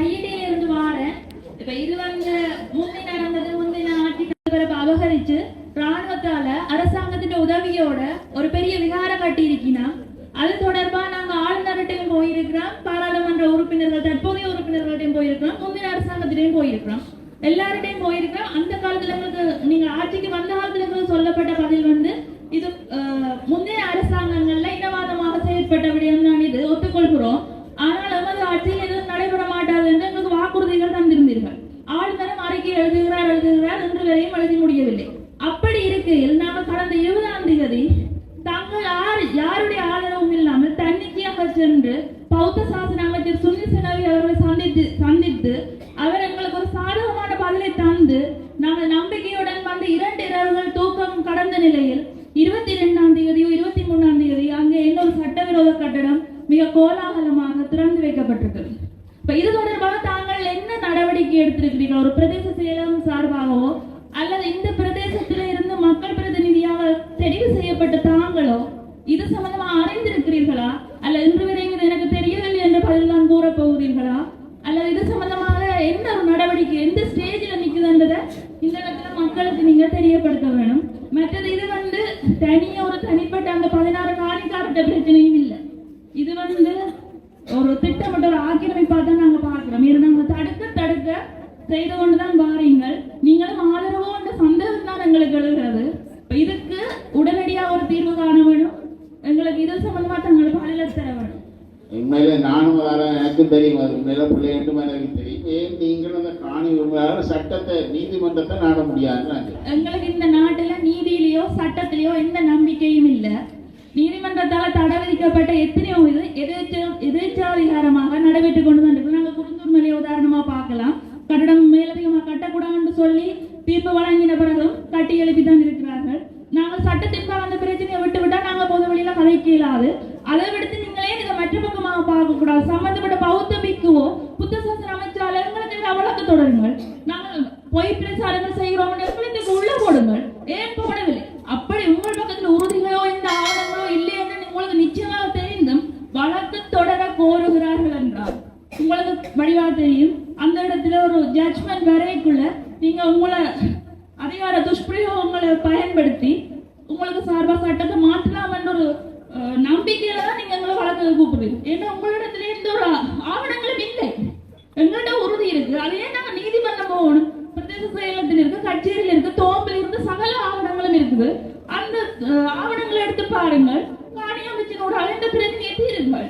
கையிடையில இருந்து வாரேன் இப்ப இது வந்து முந்தி நடந்தது முந்தின ஆட்சி அபகரிச்சு ராணுவத்தால அரசாங்கத்தின் உதவியோட ஒரு பெரிய விகாரம் கட்டி இருக்கினா அது தொடர்பா நாங்க ஆளுநர்கிட்டையும் போயிருக்கிறோம் பாராளுமன்ற உறுப்பினர்கள் தற்போதைய உறுப்பினர்கள்ட்டையும் போயிருக்கிறோம் முந்தின அரசாங்கத்திலையும் போயிருக்கிறோம். எல்லார்கிட்டையும் போயிருக்கிறோம். அந்த காலத்துல எங்களுக்கு நீங்க ஆட்சிக்கு வந்த காலத்துல சொல்லப்பட்ட பதில் வந்து இது அஹ், முந்தைய அரசாங்கங்கள்ல இனவாதமாக செயற்பட்ட விடயம் தான் இது ஒத்துக்கொள்கிறோம் ஆனால் எமது ஆட்சியில் எதுவும் நடைபெற மாட்டாது என்று எங்களுக்கு வாக்குறுதிகள் தந்திருந்தீர்கள் ஆளுநரும் அறிக்கை எழுதுகிறார் எழுதுகிறார் என்று வரையும் எழுதி முடியவில்லை. அப்படி இருக்கையில் நாங்கள் கடந்த இருபதாம் தேதி தாங்கள் யார் யாருடைய ஆதரவும் இல்லாமல் தன்னிச்சையாக சென்று பௌத்த சாசன அமைச்சர் சுனில் செனவி அவர்களை சந்தித்து சந்தித்து அவர் எங்களுக்கு ஒரு சாதகமான பதிலை தந்து நாங்கள் நம்பிக்கையுடன் வந்த இரண்டு இரவுகள் தூக்கம் கடந்த நிலையில் இருபத்தி ரெண்டாம் தேதியோ இருபத்தி மூணாம் தேதி அங்கே இன்னொரு சட்டவிரோத கட்டடம் மிக கோலாகலமாக திறந்து வைக்கப்பட்டிருக்கிறது இப்ப இது தொடர்பாக தாங்கள் என்ன நடவடிக்கை எடுத்திருக்கிறீர்கள் ஒரு பிரதேச செயலகம் சார்பாகவோ அல்லது இந்த பிரதேசத்தில இருந்து மக்கள் பிரதிநிதியாக தெரிவு செய்யப்பட்ட தாங்களோ இது சம்பந்தமா அறிந்திருக்கிறீர்களா அல்ல இன்று வரை இது எனக்கு தெரியவில்லை என்ற பதில் தான் கூற போகிறீர்களா அல்லது இது சம்பந்தமாக என்ன ஒரு நடவடிக்கை எந்த ஸ்டேஜில் நிக்குதுன்றதை இந்த இடத்துல மக்களுக்கு நீங்க தெரியப்படுத்த வேணும் மற்றது இது வந்து தனியா ஒரு தனிப்பட்ட அந்த பதினாறு காணிக்காரட்ட பிரச்சனையும் இல்லை இது வந்து ஒரு திட்டமிட்ட ஒரு ஆக்கிரமிப்பாக தான் நாங்க பார்க்கிறோம் இது நாங்க தடுக்க தடுக்க செய்து கொண்டுதான் வாரீங்கள் நீங்களும் ஆதரவோன்ற சந்தேகம் இப்ப இதுக்கு உடனடியா ஒரு தீர்வு காண வேணும். எங்களுக்கு இது சம்பந்தமா தங்களுக்கு பதில தர வேணும். உண்மையில நானும் வர எனக்கும் தெரியும். அது உண்மையில பிள்ளைகளும் எனக்கு தெரியும். ஏன் நீங்கள் அந்த காணி உண்மையான சட்டத்தை நீதிமன்றத்தை நாட சொல்றேன். எங்களுக்கு இந்த நாட்டுல நீதியிலயோ சட்டத்திலயோ எந்த நம்பிக்கையும் இல்ல. நீதிமன்றத்தால தடை விதிக்கப்பட்ட எத்தனையோ இது எதேச்சாதிகாரமாக நடைபெற்று கொண்டு தான் இருக்கு நாங்க குடும்பம் மேலே உதாரணமா பார்க்கலாம். கட்டடம் மேலதிகமா கட்டக்கூடாதுன்னு சொல்லி தீர்ப்பு வழங்கினவர்களும் பிறகும் கட்டி எழுப்பி தான் இருக்கிறார்கள். நாங்கள் சட்டத்திற்காக அந்த பிரச்சனையை விட்டு விட்டா நாங்க பொது வழியில கதைக்க இயலாது அதை விடுத்து நீங்களே இதை மற்ற பக்கமாக பார்க்க கூடாது சம்பந்தப்பட்ட பௌத்த பிக்குவோ புத்த சாசன அமைச்சால வழக்கு தொடருங்க நாங்கள் பொய் பிரச்சாரங்கள் செய்கிறோம் எங்களுக்கு உள்ள போடுங்கள் ஏன் போடவில்லை அப்படி உங்கள் பக்கத்தில் உறுதிகளோ இந்த ஆவணங்களோ இல்லை என்று உங்களுக்கு நிச்சயமாக தெரிந்தும் வழக்கு தொடர கோருகிறார்கள் என்றார் உங்களுக்கு வடிவாக தெரியும் அந்த இடத்துல ஒரு ஜட்ஜ்மெண்ட் வரைக்குள்ள நீங்க உங்களை அதிகார துஷ்பிரயோகங்களை பயன்படுத்தி உங்களுக்கு சார்பா சட்டத்தை மாற்றலாம் என்ற ஒரு அஹ், நம்பிக்கையில தான் நீங்க எங்களை வழக்கு கூப்பிடுறீங்க. ஏன்னா உங்களிடத்துல எந்த ஒரு ஆவணங்களும் இல்லை. எங்கள்கிட்ட உறுதி இருக்கு. அதையே நாங்க நீதிமன்றம் போகணும்? பிரதேச செயலகத்தில் இருக்கு கச்சேரியில் இருக்கு தோம்பில் இருந்து சகல ஆவணங்களும் இருக்குது. அந்த ஆவணங்களை எடுத்து பாருங்கள். காணி அமைச்சனோட அழைந்த பிறகு எத்தீருங்கள்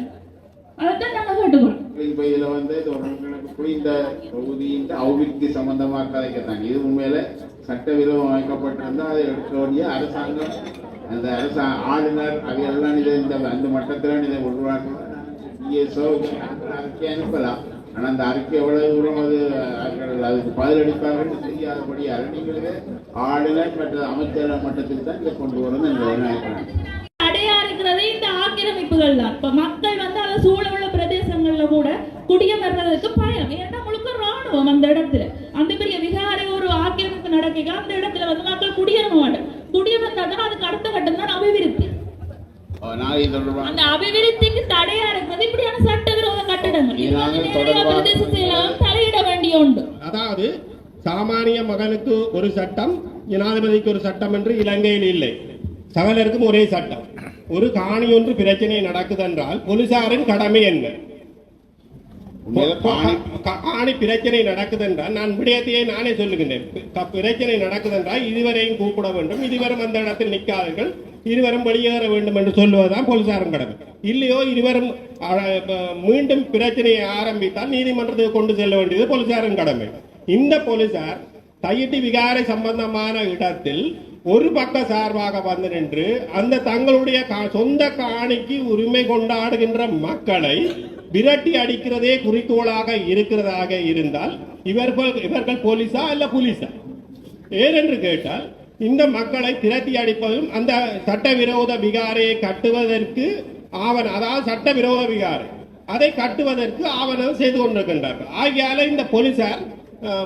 அதைத்தான் நாங்க கேட்டுக்கொள்றோம். இப்ப இதுல வந்து இது ஒரு கணக்கு புரிந்த தொகுதியின் அபிவிருத்தி சம்பந்தமா கதைக்கத்தாங்க இது உண்மையில சட்டவிரோதம் அமைக்கப்பட்டிருந்தா அதை எடுக்க வேண்டிய அரசாங்கம் அந்த அரசா ஆளுநர் அவையெல்லாம் இதை இந்த அந்த மட்டத்தில் இதை உருவாக்கணும் அறிக்கை அனுப்பலாம். ஆனால் அந்த அறிக்கை எவ்வளவு தூரம் அது அதுக்கு பதிலளிப்பார்கள் தெரியாதபடி அரணிகளே ஆளுநர் மற்ற அமைச்சர் மட்டத்தில் தான் இதை கொண்டு வரணும் என்று நினைக்கிறேன் தடையா இந்த ஆக்கிரமிப்புகள் தான். இப்ப மக்கள் வந்து அந்த சூழ உள்ள பிரதேசங்கள்ல கூட குடியமர்றதுக்கு பயம் ஏன்னா முழுக்க ராணுவம் அந்த இடத்துல. அந்த பெரிய விகாரை ஒரு ஆக்கிரமிப்பு நடக்க அந்த இடத்துல வந்து மக்கள் குடியேற மாட்டாங்க குடியமர்ந்தா தான் அதுக்கு அடுத்த கட்டம் தான் அபிவிருத்தி. அந்த அபிவிருத்திக்கு தடையா இருக்கிறது. இப்படியான சட்டவிரோத கட்டடங்கள். தலையிட வேண்டிய உண்டு. அதாவது சாமானிய மகனுக்கு ஒரு சட்டம் ஜனாதிபதிக்கு ஒரு சட்டம் என்று இலங்கையில் இல்லை. சகலருக்கும் ஒரே சட்டம். ஒரு காணி ஒன்று பிரச்சனை நடக்குதென்றால் போலீசாரின் கடமை என்ன? காணி பிரச்சனை நடக்குதென்றால் நான் விடயத்தையே நானே சொல்லுகின்றேன். பிரச்சனை நடக்குதென்றால் இதுவரையும் கூப்பிட வேண்டும். இதுவரும் அந்த இடத்தில் நிற்காதீர்கள். இருவரும் வெளியேற வேண்டும் என்று சொல்லுவதுதான் போலீசாரின் கடமை. இல்லையோ இருவரும் மீண்டும் பிரச்சனையை ஆரம்பித்தால் நீதிமன்றத்துக்கு கொண்டு செல்ல வேண்டியது போலீசாரின் கடமை. இந்த போலீசார் தையிட்டி விகாரை சம்பந்தமான இடத்தில் ஒரு பக்க சார்பாக வந்து நின்று அந்த தங்களுடைய சொந்த காணிக்கு உரிமை கொண்டாடுகின்ற மக்களை விரட்டி அடிக்கிறதே குறிக்கோளாக இருக்கிறதாக இருந்தால் இவர்கள் இவர்கள் போலீஸா அல்ல போலீஸா? ஏனென்று கேட்டால் இந்த மக்களை திரட்டி அடிப்பதும் அந்த சட்டவிரோத விகாரையை கட்டுவதற்கு ஆவணம் அதாவது சட்டவிரோத விகாரை அதை கட்டுவதற்கு ஆவணம் செய்து கொண்டிருக்கின்றார்கள். ஆகியால இந்த போலீசார்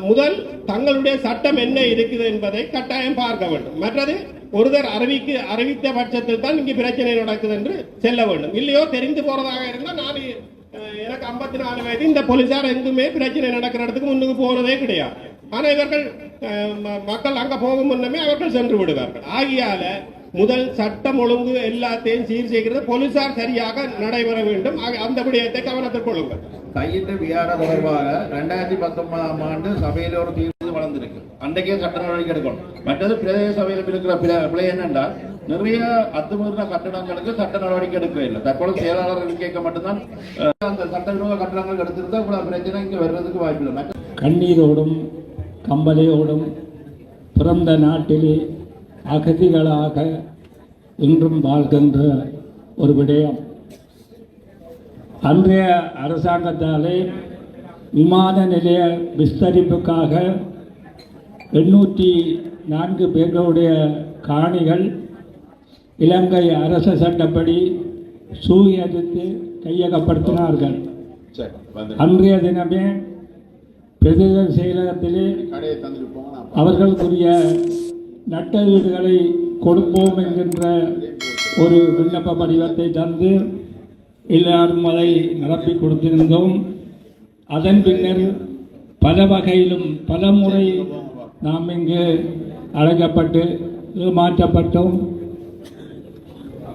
முதல் தங்களுடைய சட்டம் என்ன இருக்குது என்பதை கட்டாயம் பார்க்க வேண்டும். மற்றது ஒருவர் அறிவிக்கு அறிவித்த பட்சத்தில் தான் இங்கு பிரச்சனை நடக்குது என்று செல்ல வேண்டும். இல்லையோ தெரிந்து போறதாக இருந்தால் நான் எனக்கு ஐம்பத்தி நாலு வயது இந்த போலீஸார் எங்குமே பிரச்சனை நடக்கிற இடத்துக்கு முன்னுக்கு போனதே கிடையாது ஆனா இவர்கள் மக்கள் அங்க போகும் முன்னமே அவர்கள் சென்று விடுவார்கள் ஆகியால முதல் சட்டம் ஒழுங்கு எல்லாத்தையும் சீர் செய்கிறது போலீசார் சரியாக நடைபெற வேண்டும் அந்த விடயத்தை கவனத்தில் கொள்ளுங்கள் கையிட்டு விகார தொடர்பாக ரெண்டாயிரத்தி பத்தொன்பதாம் ஆண்டு சபையில் ஒரு தீர்வு வளர்ந்திருக்கு அன்றைக்கே சட்ட நடவடிக்கை எடுக்கணும் மற்றது பிரதேச சபையில் இருக்கிற பிள்ளை பிழை என்னென்றால் நிறைய அத்துமீறின கட்டணங்களுக்கு சட்ட நடவடிக்கை எடுக்கவே இல்லை. தற்போது செயலாளர்கள் கேட்க மட்டும்தான் அந்த சட்டவிரோத கட்டணங்கள் எடுத்திருந்தா இவ்வளவு பிரச்சனை இங்க வர்றதுக்கு வாய்ப்பு இல்லை கண்ணீரோடும் கம்பலையோடும் பிறந்த நாட்டிலே அகதிகளாக இன்றும் வாழ்கின்ற ஒரு விடயம். அன்றைய அரசாங்கத்தாலே விமான நிலைய விஸ்தரிப்புக்காக எண்ணூற்றி நான்கு பேர்களுடைய காணிகள் இலங்கை அரச சட்டப்படி சூயரித்து கையகப்படுத்தினார்கள். சரி வந்து அன்றைய தினமே பிரதேச செயலகத்திலே அவர்களுக்குரிய நட்ட வீடுகளை கொடுப்போம் என்கின்ற ஒரு விண்ணப்ப படிவத்தை தந்து எல்லாரும் அதை நிரப்பி கொடுத்திருந்தோம். அதன் பின்னர் பல வகையிலும் பல முறை நாம் இங்கு அழைக்கப்பட்டு மாற்றப்பட்டோம்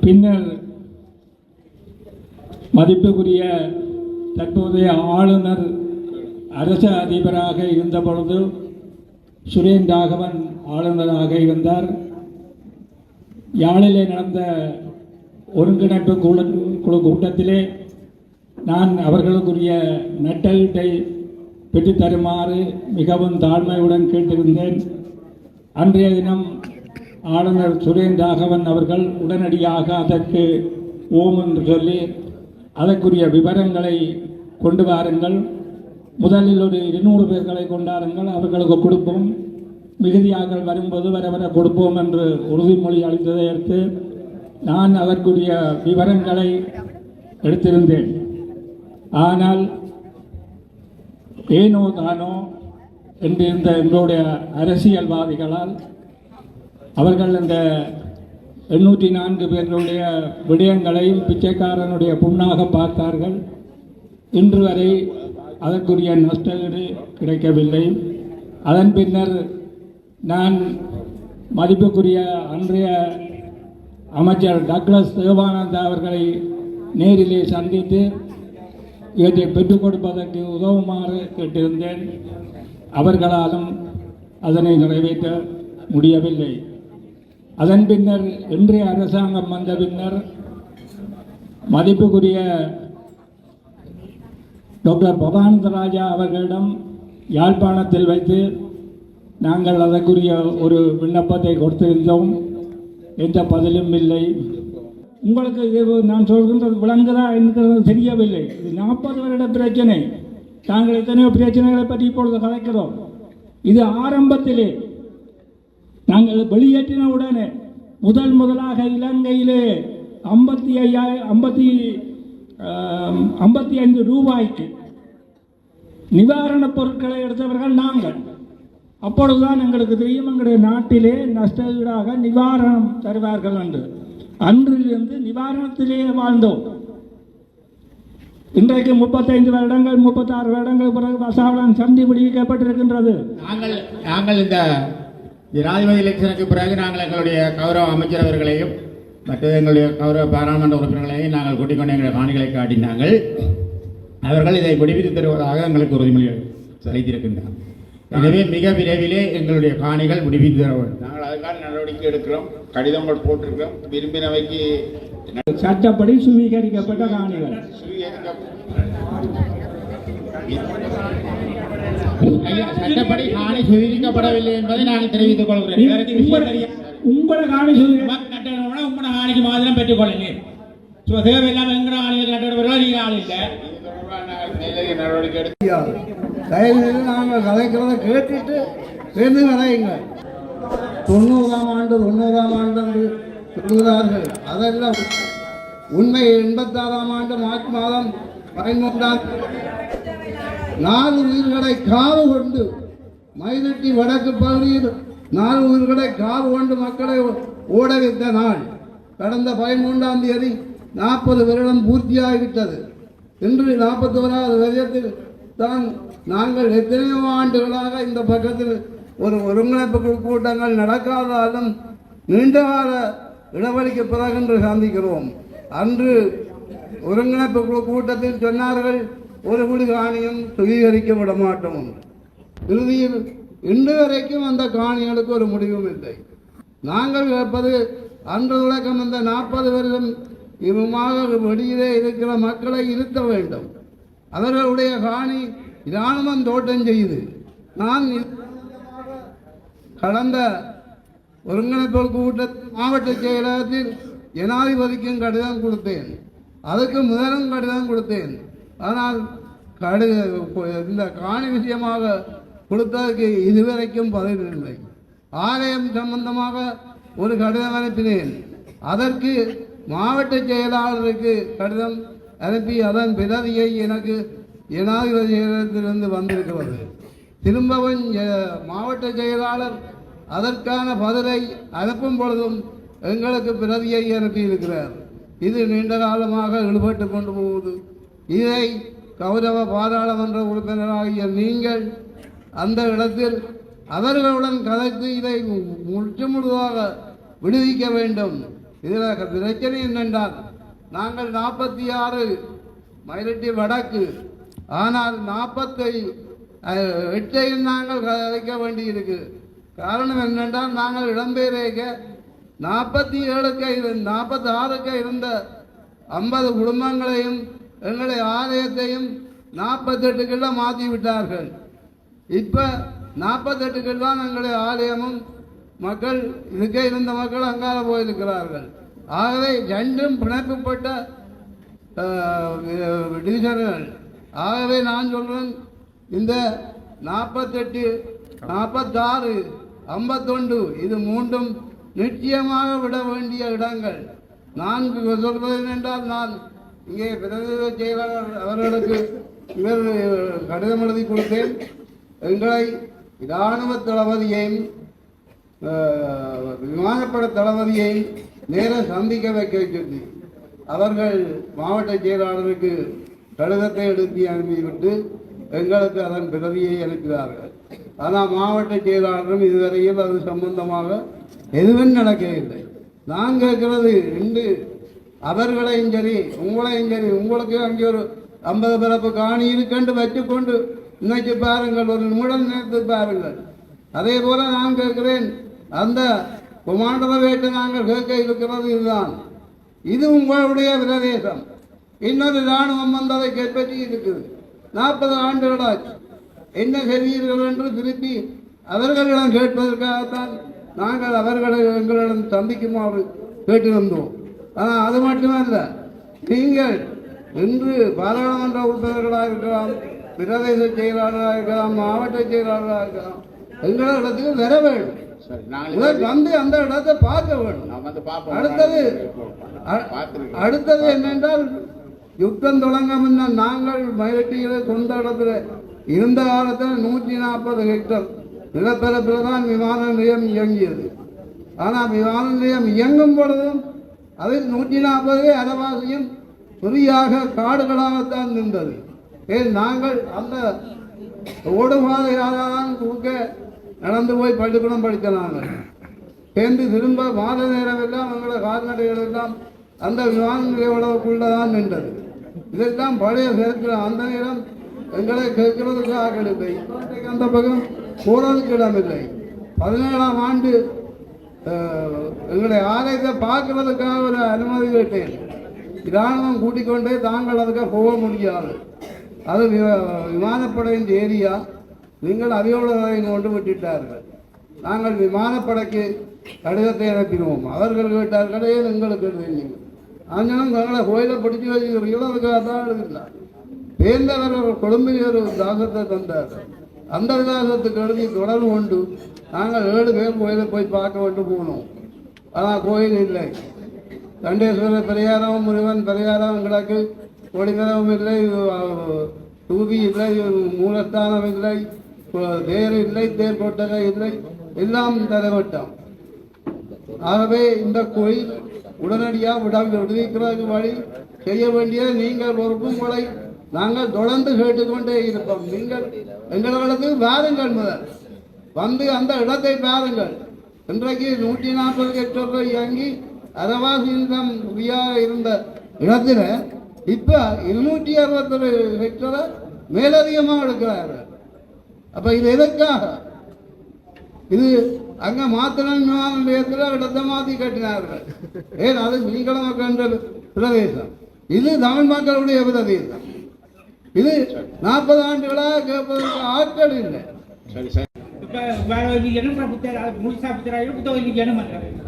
பின்னர் மதிப்புக்குரிய தற்போதைய ஆளுநர் அரச அதிபராக இருந்தபொழுது சுரேன் ராகவன் ஆளுநராக இருந்தார். யாழிலே நடந்த ஒருங்கிணைப்பு குழு குழு கூட்டத்திலே நான் அவர்களுக்குரிய நட்டஈட்டை பெற்றுத்தருமாறு மிகவும் தாழ்மையுடன் கேட்டிருந்தேன். அன்றைய தினம் ஆளுநர் சுரேன் ராகவன் அவர்கள் உடனடியாக அதற்கு ஓம் என்று சொல்லி அதற்குரிய விவரங்களை கொண்டு வாருங்கள். முதலில் ஒரு இருநூறு பேர்களை கொண்டாருங்கள். அவர்களுக்கு கொடுப்போம். மிகுதியாக வரும்போது வர வர கொடுப்போம் என்று உறுதிமொழி அளித்ததை அடுத்து நான் அதற்குரிய விவரங்களை எடுத்திருந்தேன். ஆனால் ஏனோ தானோ என்று இந்த எங்களுடைய அரசியல்வாதிகளால் அவர்கள் இந்த எண்ணூற்றி நான்கு பேர்களுடைய விடயங்களையும் பிச்சைக்காரனுடைய புண்ணாக பார்த்தார்கள். இன்று வரை அதற்குரிய நஷ்டஈடு கிடைக்கவில்லை. அதன் பின்னர் நான் மதிப்புக்குரிய அன்றைய அமைச்சர் டக்ளஸ் தேவானந்தா அவர்களை நேரிலே சந்தித்து இவற்றை பெற்றுக் கொடுப்பதற்கு உதவுமாறு கேட்டிருந்தேன். அவர்களாலும் அதனை நிறைவேற்ற முடியவில்லை. அதன் பின்னர் இன்றைய அரசாங்கம் வந்த பின்னர் மதிப்புக்குரிய டாக்டர் பவானந்த ராஜா அவர்களிடம் யாழ்ப்பாணத்தில் வைத்து நாங்கள் அதற்குரிய ஒரு விண்ணப்பத்தை கொடுத்திருந்தோம். எந்த பதிலும் இல்லை. உங்களுக்கு இது நான் சொல்கின்றது விளங்குதா என்கிறது தெரியவில்லை. இது நாற்பது வருட பிரச்சனை. நாங்கள் எத்தனையோ பிரச்சனைகளை பற்றி இப்பொழுது கலைக்கிறோம் இது ஆரம்பத்திலே நாங்கள் வெளியேற்றின உடனே முதல் முதலாக இலங்கையிலே ஐம்பத்தி ஐயாயிரம் ஐம்பத்தி ஐம்பத்தி ஐந்து ரூபாய்க்கு நிவாரணப் பொருட்களை எடுத்தவர்கள் நாங்கள். அப்பொழுதுதான் எங்களுக்கு தெரியும் எங்களுடைய நாட்டிலே நஷ்டஈடாக நிவாரணம் தருவார்கள் என்று. அன்றிலிருந்து நிவாரணத்திலேயே வாழ்ந்தோம். இன்றைக்கு முப்பத்தைந்து வருடங்கள் முப்பத்தாறு வருடங்கள் பிறகு வசாவளம் சந்தி விடுவிக்கப்பட்டிருக்கின்றது. நாங்கள் நாங்கள் இந்த ஜனாதிபதி எலெக்ஷனுக்கு பிறகு நாங்கள் எங்களுடைய கௌரவ அமைச்சர் அவர்களையும் மற்ற எங்களுடைய கௌரவ பாராளுமன்ற உறுப்பினர்களையும் நாங்கள் கூட்டிக் கொண்டு எங்களுடைய காணிகளை காட்டினாங்கள் அவர்கள் இதை விடுவித்து தருவதாக எங்களுக்கு உறுதிமொழி அளித்திருக்கின்றனர். எனவே மிக விரைவிலே எங்களுடைய காணிகள் விடுவித்து தர வேண்டும் நாங்கள் அதுக்கான நடவடிக்கை எடுக்கிறோம். கடிதங்கள் போட்டிருக்கிறோம். விரும்பினவைக்கு சட்டப்படி சுவீகரிக்கப்பட்ட காணிகள். ஐயா, சட்டப்படி காணி சுவீகரிக்கப்படவில்லை என்பதை நாங்கள் தெரிவித்துக் கொள்கிறேன். உங்களோட காணி கட்டணம்னா உங்களோட காணிக்கு மாதிரம் பெற்றுக்கொள்ளுங்க ஸோ தேவையில்லாமல் எங்கட காணிகள் கட்டணம் நீங்கள் ஆள் இல்லை. தொடர்பாக நாங்கள் கேட்டுட்டு சேர்ந்து தொண்ணூறாம் ஆண்டு தொண்ணூறாம் ஆண்டு அதெல்லாம் உண்மை. எண்பத்தாறாம் ஆண்டு மார்ச் மாதம் பதிமூன்றாம் நாலு உயிர்களை காவு கொண்டு மைதட்டி வடக்கு பகுதியில் நாலு உயிர்களை காவு கொண்டு மக்களை ஓட வைத்த நாள். கடந்த பதிமூன்றாம் தேதி நாற்பது வருடம் பூர்த்தியாகிவிட்டது. இன்று நாற்பத்தோராவது வருடத்தில் தான் நாங்கள் எத்தனையோ ஆண்டுகளாக இந்த பக்கத்தில் ஒரு ஒருங்கிணைப்பு குழு கூட்டங்கள் நடக்காதாலும் நீண்டகால இடைவெளிக்கு பிறகு என்று சந்திக்கிறோம். அன்று ஒருங்கிணைப்பு குழு கூட்டத்தில் சொன்னார்கள் ஒரு குடி காணியும் சுவீகரிக்க விட மாட்டோம் இறுதியில் இன்று வரைக்கும் அந்த காணிகளுக்கு ஒரு முடிவும் இல்லை. நாங்கள் கேட்பது அன்று உலகம் இந்த நாற்பது வருடம் இவமாக வெளியிலே இருக்கிற மக்களை இருத்த வேண்டும். அவர்களுடைய காணி இராணுவம் தோட்டம் செய்து நான் கடந்த ஒருங்கிணைப்பு கூட்ட மாவட்ட செயலகத்தில் ஜனாதிபதிக்கும் கடிதம் கொடுத்தேன். அதுக்கு முதலும் கடிதம் கொடுத்தேன். ஆனால் கடு இந்த காணி விஷயமாக கொடுத்ததற்கு இதுவரைக்கும் பதில் ஆலயம் சம்பந்தமாக ஒரு கடிதம் அனுப்பினேன். அதற்கு மாவட்ட செயலாளருக்கு கடிதம் அனுப்பி அதன் பிரதியை எனக்கு ஜனாதிபதி செயலகத்திலிருந்து வந்திருக்கிறது. திரும்பவும் மாவட்ட செயலாளர் அதற்கான பதிலை அனுப்பும் பொழுதும் எங்களுக்கு பிரதியை அனுப்பியிருக்கிறார். இது நீண்ட காலமாக இழுபட்டு கொண்டு போகுது. இதை கௌரவ பாராளுமன்ற உறுப்பினராகிய நீங்கள் அந்த இடத்தில் அவர்களுடன் கதைத்து இதை முற்று முழுதாக விடுவிக்க வேண்டும். இதில் பிரச்சனை என்னென்றால் நாங்கள் நாற்பத்தி ஆறு மயிலட்டி வடக்கு ஆனால் நாற்பத்தை எட்டையில் நாங்கள் கதைக்க வேண்டியிருக்கு. காரணம் என்னென்றால் நாங்கள் இடம்பெயரேக்க நாற்பத்தி ஏழுக்கு இரு நாற்பத்தி ஆறுக்கு இருந்த ஐம்பது குடும்பங்களையும் எங்களுடைய ஆலயத்தையும் நாற்பத்தெட்டுக்குள்ள மாற்றி விட்டார்கள் இப்போ நாற்பத்தெட்டுக்குள் தான் எங்களுடைய ஆலயமும் மக்கள் இருக்க இருந்த மக்கள் அங்கால போயிருக்கிறார்கள். ஆகவே ரெண்டும் பிணைப்புப்பட்ட டிவிஷன்கள் ஆகவே நான் சொல்கிறேன் இந்த நாற்பத்தெட்டு நாற்பத்தாறு ஐம்பத்தொண்டு இது மூன்றும் நிச்சயமாக விட வேண்டிய இடங்கள். நான்கு சொல்வது என்றால் நான் இங்கே பிரதேச செயலாளர் அவர்களுக்கு இவர் கடிதம் எழுதி கொடுத்தேன். எங்களை இராணுவ தளபதியையும் விமானப்பட தளபதியை நேரம் சந்திக்க வைக்க சொல்லி அவர்கள் மாவட்ட செயலாளருக்கு கடிதத்தை எழுதி அனுப்பிவிட்டு எங்களுக்கு அதன் பிரதியை அனுப்பினார்கள் ஆனால் மாவட்ட செயலாளரும் இதுவரையில் அது சம்பந்தமாக எதுவும் நடக்கவில்லை. நான் கேட்கிறது ரெண்டு அவர்களையும் சரி உங்களையும் சரி உங்களுக்கு அங்கே ஒரு ஐம்பது பிறப்பு காணி இருக்கண்டு வச்சுக்கொண்டு இன்னைக்கு பாருங்கள் ஒரு நிமிடம் நேரத்து பாருங்கள். அதே போல நான் கேட்கிறேன் அந்த குமாண்டத வேட்டு நாங்கள் கேட்க இருக்கிறது இதுதான். இது உங்களுடைய பிரதேசம். இன்னொரு இராணுவம் வந்ததை கைப்பற்றி இருக்குது. நாற்பது ஆண்டுகளாச்சு என்ன செய்வீர்கள் என்று திருப்பி அவர்களிடம் கேட்பதற்காகத்தான் நாங்கள் அவர்களை எங்களிடம் சந்திக்குமாறு கேட்டிருந்தோம். ஆனால் அது மட்டுமல்ல நீங்கள் இன்று பாராளுமன்ற உறுப்பினர்களாக இருக்கலாம் பிரதேச செயலாளராக இருக்கலாம் மாவட்ட செயலாளராக இருக்கலாம் எங்களிடத்துக்கு வர வேண்டும். வந்து அந்த இடத்தை பார்க்க வேண்டும். அடுத்தது அடுத்தது என்னென்றால் யுத்தம் தொடங்க முன்ன நாங்கள் மயிலட்டியில் சொந்த இடத்துல இருந்த காலத்தில் நூற்றி நாற்பது ஹெக்டர் நிலப்பரப்பில் தான் விமான நிலையம் இயங்கியது. ஆனால் விமான நிலையம் இயங்கும் பொழுதும் அதில் நூற்றி நாற்பது அரைவாசியும் ஃப்ரீயாக காடுகளாகத்தான் நின்றது. ஏன் நாங்கள் அந்த ஓடுபாதையாக தான் குறுக்க நடந்து போய் பள்ளிக்கூடம் படித்த நாங்கள் சேர்ந்து திரும்ப மாத நேரம் எல்லாம் எங்களோட கால்நடைகள் எல்லாம் அந்த விமான நிலையத்துக்குள்ள தான் நின்றது. இதெல்லாம் பழைய சேர்க்கிறோம் அந்த நேரம் எங்களை கேட்கறதுக்கு ஆக்கள் இல்லை அந்த பக்கம் போறதுக்கு இடமில்லை. பதினேழாம் ஆண்டு எங்களுடைய எங்களை ஆலயத்தை பார்க்கறதுக்காக ஒரு அனுமதி கேட்டேன். கிராமம் கூட்டிக்கொண்டே தாங்கள் அதுக்காக போக முடியாது. அது விமானப்படையின் ஏரியா. நீங்கள் அவையோடு கொண்டு விட்டுட்டார்கள். நாங்கள் விமானப்படைக்கு கடிதத்தை அனுப்பினோம். அவர்கள் கேட்டார்கள் ஏன் எங்களுக்கு எழுதினீங்க ஆனாலும் தங்களை கோயிலை பிடிச்சி வச்சுக்கிறீங்களோ அதுக்காக தான் எழுதினார் வேந்தவர் கொழும்பில் ஒரு தாசத்தை தந்தார். அந்தர்நாசத்துக்கு எழுதி தொடர்பு உண்டு. நாங்கள் ஏழு பேர் கோயிலை போய் பார்க்க வேண்டு போனோம். ஆனால் கோயில் இல்லை. தண்டேஸ்வரர் பரிகாரம் முருகன் பரிகாரம் கிடக்கு. கொடிமரமும் இல்லை. தூபி இல்லை. மூலஸ்தானம் இல்லை. தேர் இல்லை. தேர் கொட்டகை இல்லை. எல்லாம் தரவிட்டோம். ஆகவே இந்த கோயில் உடனடியாக விடாமல் விடுவிக்கிறதுக்கு வழி செய்ய வேண்டிய நீங்கள் ஒரு உங்களை நாங்கள் தொடர்ந்து கேட்டுக்கொண்டே இருப்போம். நீங்கள் எங்களுக்கு வாருங்கள் முதல். வந்து அந்த இடத்தை பாருங்கள் இன்றைக்கு நூற்றி நாற்பது ஹெக்டர் இயங்கி அரவாசி ஃப்ரீயாக இருந்த இடத்துல இப்போ இருநூற்றி அறுபத்தொரு ஹெக்டரை மேலதிகமாக எடுக்கிறார்கள். அப்போ இது எதற்காக? இது அங்கே மாத்திரம் விமான நிலையத்தில் இடத்தை மாற்றி கட்டினார்கள். ஏன்? அது மீன்களம் மக்கள் பிரதேசம். இது தமிழ் மக்களுடைய பிரதேசம். இது நாற்பது ஆண்டுகளாக கேட்பதற்கு ஆட்கள் இல்லை. சரி சரி. ஒரு இடம் புத்தர்? முழுசா புத்தராயும் புத்தகம் இடம்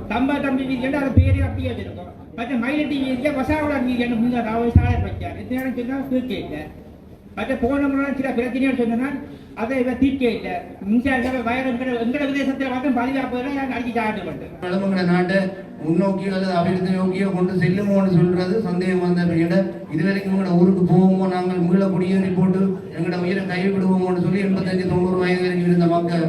தம்பா தம்பி வீதியில் அதை பேரே அப்படியே வச்சிருக்கோம். மற்ற மயிலட்டி வீதியில் வசாவளா வீதியில் முன்னாள் அவர் சாலை வைக்கார் இந்த நேரம் இல்லை மற்ற போன முறை சில பிரச்சனைகள் சொன்னால் அதை இவ தீர்க்க இல்லை. மின்சார வயர் எங்கட எங்கட விதேசத்தில் மட்டும் பாதுகாப்பு அடிச்சு சாட்டு பண்ணேன் நாட்டை முன்னோக்கி அல்லது அபிவிருத்தி நோக்கியோ கொண்டு செல்லுமோன்னு சொல்றது சந்தேகம் வந்த இது வரைக்கும் எங்களோட ஊருக்கு போவோமோ நாங்கள் மீள குடியேறி போட்டு எங்களோட உயிரை கைவிடுவோமோன்னு சொல்லி எண்பத்தஞ்சு தொண்ணூறு வயது வரைக்கும் இருந்த மக்கள்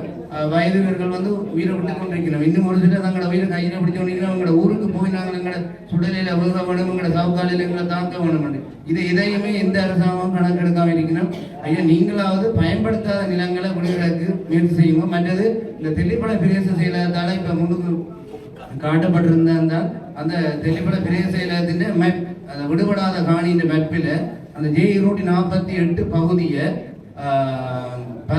வயதினர்கள் வந்து உயிரை விட்டு கொண்டிருக்கிறோம். இன்னும் ஒரு சிலர் தங்களோட உயிரை கையில பிடிச்சு கொண்டிருக்கிறோம். எங்களோட ஊருக்கு போய் நாங்கள் எங்களோட சுடலையில விழுக வேணும் எங்களோட சாவுக்காலையில் எங்களை தாக்க வேணும் இது இதையுமே எந்த அரசாங்கம் கணக்கெடுக்காம இருக்கணும் ஐயா நீங்களாவது பயன்படுத்தாத நிலங்களை விடுகிறதுக்கு முயற்சி செய்யுங்க. மற்றது இந்த தெல்லிப்பட பிரதேச செயலகத்தால இப்ப முன்னுக்கு காட்டப்பட்டிருந்தால் அந்த தெளிப்பட பிரதேச செயலகத்தின் மேப் அந்த விடுபடாத காணியின் மேப்பில் அந்த ஜே இருநூற்றி நாற்பத்தி எட்டு பகுதியை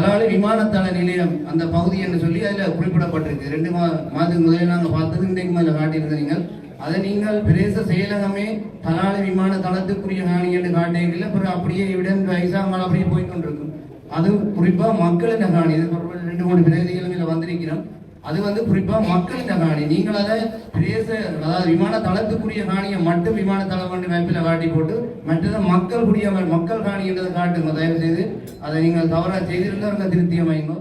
ஆஹ், விமானத்தள நிலையம் அந்த பகுதி என்று சொல்லி அதில் குறிப்பிடப்பட்டிருக்கு. ரெண்டு மா மாதத்துக்கு முதலில் நாங்கள் பார்த்தது இன்றைக்கு மேலே காட்டியிருந்தீங்க அதை நீங்கள் பிரதேச செயலகமே பலாலி விமான தளத்துக்குரிய காணி என்று காட்டுகிறீர்கள் அப்புறம் அப்படியே இவிடன் வைசாமல் அப்படியே போய்கொண்டிருக்கும் அது குறிப்பாக மக்களின் காணி. இது ரெண்டு மூணு பிரதிகள் இதுல வந்திருக்கிறோம். அது வந்து குறிப்பா மக்களின் காணி. நீங்கள் அதை பிரேச அதாவது விமான தளத்துக்குரிய காணியை மட்டும் விமான தளம் கொண்டு மேப்பில் காட்டி போட்டு மற்றது மக்கள் குடிய மக்கள் காணி காட்டுங்க. தயவு செய்து அதை நீங்கள் தவறாக செய்திருந்தால் திருத்தி அமைங்க